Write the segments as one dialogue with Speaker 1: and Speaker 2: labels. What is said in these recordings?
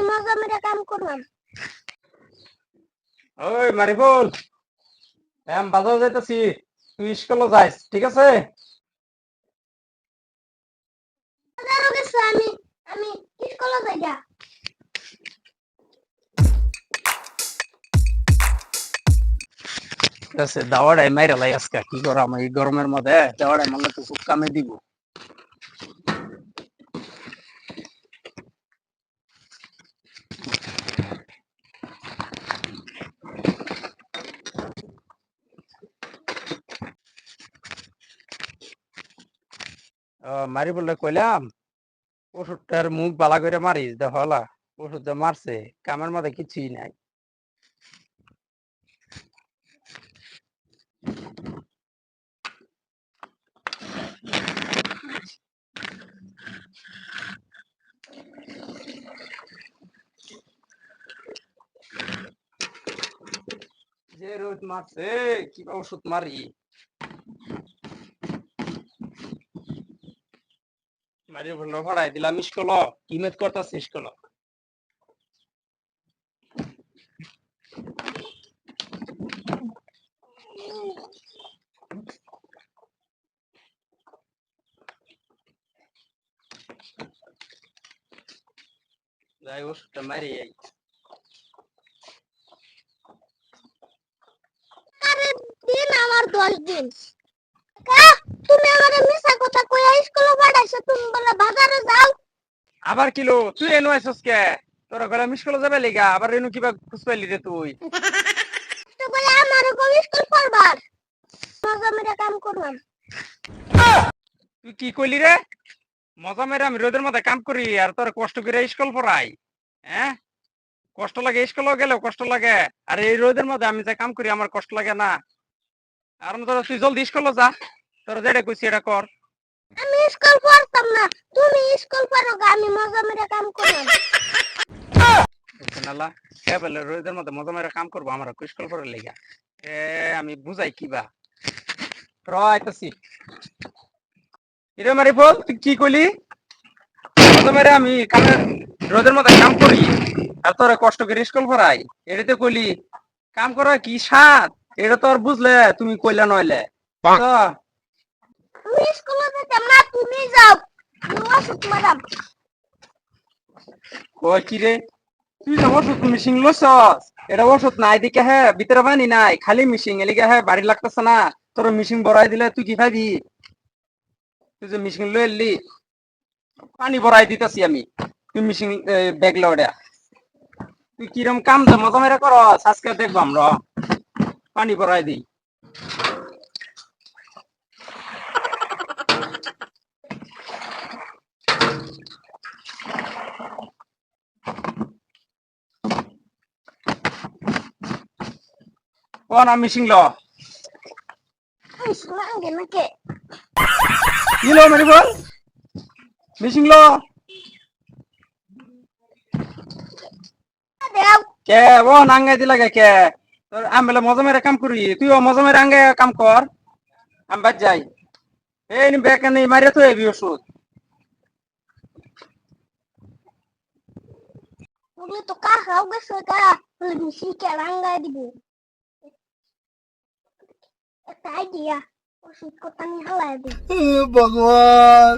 Speaker 1: আমি মজা মেরে কাম করলাম।
Speaker 2: ওই মারিফুল এম বাজার যাইতেছি। তুই স্কুলে যাইস ঠিক আছে?
Speaker 1: বাজারও গেছে আমি আমি স্কুলে যাই গা।
Speaker 2: ঠিক আছে দাওয়াটাই মাইরা লাই আজকে কি করাম এই গরমের মধ্যে দাওয়াটাই মারলে তো খুব কামে দিব। মারি বললে কইলাম, ওষুধটার মুখ বালা করে মারিস, দে হলা ওষুধটা মারছে, কামের মধ্যে কিছুই নাই। যে রোদ মারছে কি ওষুধ মারি। মারি বলল ভাড়াই দিলাম স্কুল কি মেদ করতেছে স্কুল যাই ওষুধটা মারি
Speaker 1: আরে দিন আমার দশ দিন। তুমি আমার মিশা কথা কইয়া স্কুলে পাঠাইছো তুমি বলে বাজারে যাও।
Speaker 2: আবার কিলো তুই এনো আইসস কে? তোরা গলা যাবে লেগা আবার এনু কিবা পাইলি রে তুই।
Speaker 1: তো বলে আমার স্কুল পড়বার কাম করলাম।
Speaker 2: তুই কি কইলি রে? আমি রোদের মধ্যে কাম করি আর তোর কষ্ট করে স্কুল পড়াই। হ্যাঁ? কষ্ট লাগে স্কুলে গেলেও কষ্ট লাগে আর এই রোদের মধ্যে আমি যে কাম করি আমার কষ্ট লাগে না। আর তোর তুই জলদি স্কুলে যা। তোর যেটা কইছি এটা কর।
Speaker 1: আমি স্কুল পড়তাম না। তুমি স্কুল পড়ো আমি মজা মেরে কাম করলাম
Speaker 2: নালা কে বলে রোদের মধ্যে মজা মেরে কাম করব আমার স্কুল পড়ার লেগা। এ আমি বুঝাই কিবা র আইতাছি। ইরে মারি বল তুই কি কইলি? মজা মেরে আমি কামে রোদের মধ্যে কাম করি আর তোরা কষ্ট করে স্কুল পড়াই। এটাতে কইলি কাম করা কি স্বাদ এটা তো আর বুঝলে তুমি কইলা নইলে। তো,
Speaker 1: আমি
Speaker 2: রে? তুই এটা ওষুধ পানি নাই, খালি না। দিলে তুই কি পাবি তুই যে দিতেছি আমি। তুই মিশিং ব্যাগ লড়ে তুই কিরম কাম দে মজা মেরে কর আজকে দেখব আমরা। পানি বড়াই দিই। ও
Speaker 1: শোনাঙ্গে নাকি
Speaker 2: কি লো মেরি বল মিশিং ল
Speaker 1: দেও
Speaker 2: কে ও নাঙ্গাই দিলা কে কে তোর আমি বলে মজা মেরে কাম করি তুইও মজা মেরে আঙ্গে কাম কর আমি বাদ যাই এই বেকে নেই মারিয়া তো এবি ওষুধ
Speaker 1: তো কার খাও গেছে কা বলে মিশি কে রাঙ্গাই দিব একটা আইডিয়া ওষুধ কোথায় হালাই
Speaker 3: দে
Speaker 1: ভগবান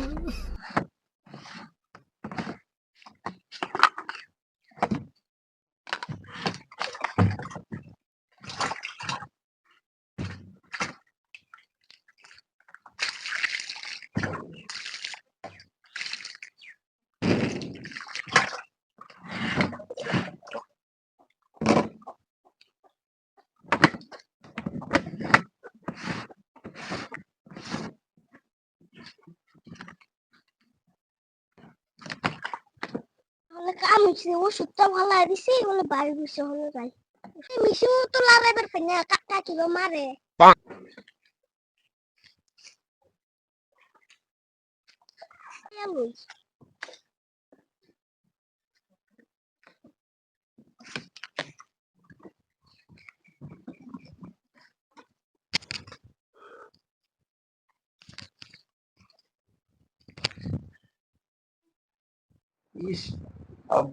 Speaker 1: আমি সে ওষুধটা ভালাই দিছি বলে বাড়ি বসে হলো যাই মিশু তো লাগাইবার পাই না কাকা কি গো মারে
Speaker 3: পাক।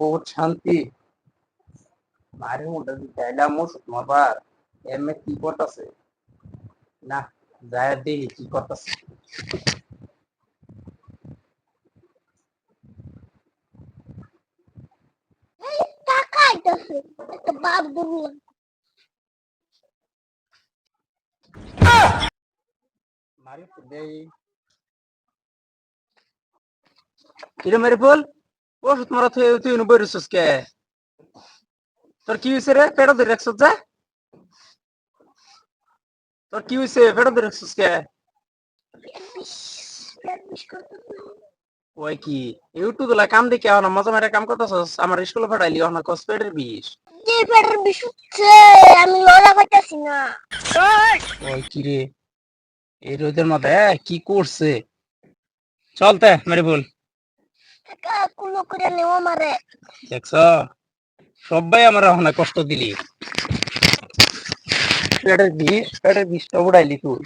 Speaker 2: বহুত শান্তি। মায়ের মধ্যে চাইলাম ওষুধ মারবার এমনি কি করতেছে না যায় দেখি কি করতেছে মারি তো কিরে মেরে বল ওষুধ মারা তুই বইরছিস কে তোর কি হইছে রে পেট ধরে রাখছিস যা তোর কি হইছে পেট ধরে রাখছিস কে ওই কি ইউটিউব লা কাম দেখে না মজা মেরে কাম করতেছস আমার স্কুলে পাঠাইলি না কস পেটের বিষ
Speaker 1: যে পেটের বিষ উঠছে আমি লড়া না
Speaker 2: ওই কি রে এই রোদের মধ্যে কি করছে চলতে মেরে বল দেখছ? কষ্ট দিলি। পেটের বিষ বিষটা উড়াইলি তুই।